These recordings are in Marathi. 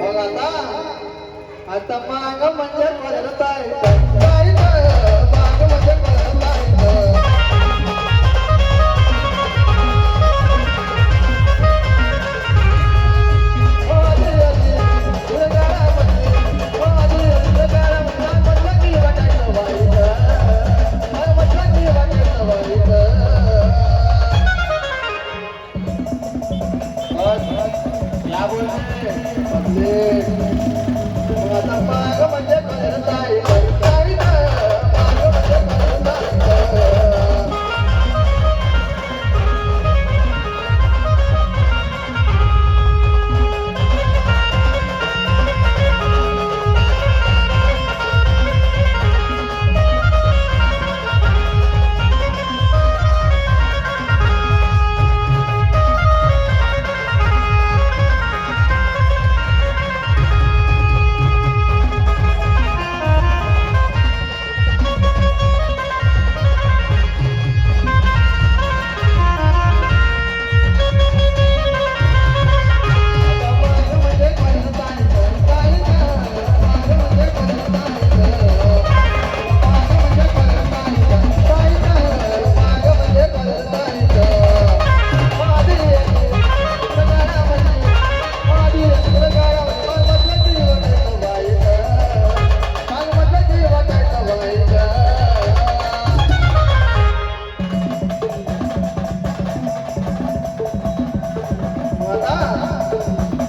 मग आता आता माग म्हणजे परत आहे 네.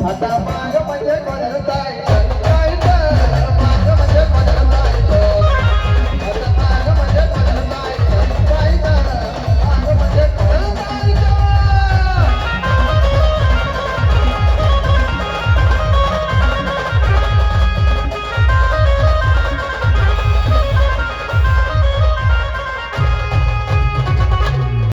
आता